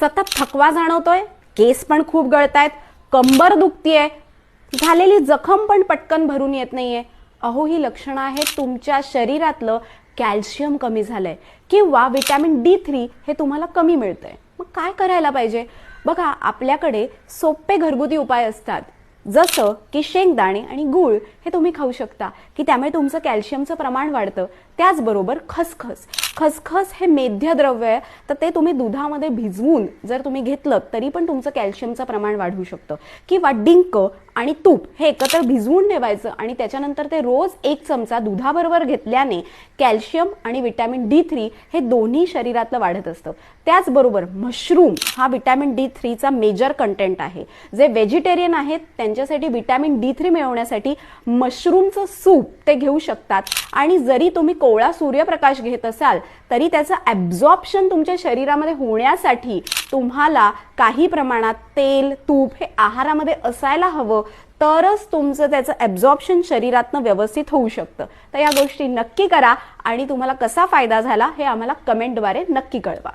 सतत थकवा जाणवतोय केस पण खूप गळतायत कंबर दुखतीये झालेली जखम पण पटकन भरून येत नाहीये. अहो ही लक्षणं आहेत तुमच्या शरीरातलं कॅल्शियम कमी झालंय किंवा विटॅमिन डी थ्री हे तुम्हाला कमी मिळतंय. मग काय करायला पाहिजे? बघा आपल्याकडे सोपे घरगुती उपाय असतात. जसं की शेंगदाणे आणि गूळ हे तुम्ही खाऊ शकता की त्यामुळे तुमचं कॅल्शियमचं प्रमाण वाढतं. त्याचबरोबर खसखस. खसखस हे मेध्य द्रव्य आहे तर ते तुम्ही दुधामध्ये भिजवून जर तुम्ही घेतलं तरी पण तुमचं कॅल्शियमचं प्रमाण वाढू शकतं. किंवा डिंक आणि तूप हे एकत्र भिजवून ठेवायचं आणि त्याच्यानंतर ते रोज एक चमचा दुधाबरोबर घेतल्याने कॅल्शियम आणि विटॅमिन डी थ्री हे दोन्ही शरीरातलं वाढत असतं. त्याचबरोबर मशरूम हा विटॅमिन डी थ्रीचा मेजर कंटेंट आहे. जे व्हेजिटेरियन आहेत त्यांच्यासाठी विटॅमिन डी थ्री मिळवण्यासाठी मशरूमचं सूप ते घेऊ शकतात. आणि जरी तुम्ही कोवळा सूर्यप्रकाश घेत असाल तरी त्याचं ॲब्झॉर्प्शन तुमच्या शरीरामध्ये होण्यासाठी तुम्हाला काही प्रमाणात तेल तूप हे आहारामध्ये असायला हवं तरच तुमचं त्याचं ॲब्झॉर्प्शन शरीरातनं व्यवस्थित होऊ शकतं. तर या गोष्टी नक्की करा आणि तुम्हाला कसा फायदा झाला हे आम्हाला कमेंटद्वारे नक्की कळवा.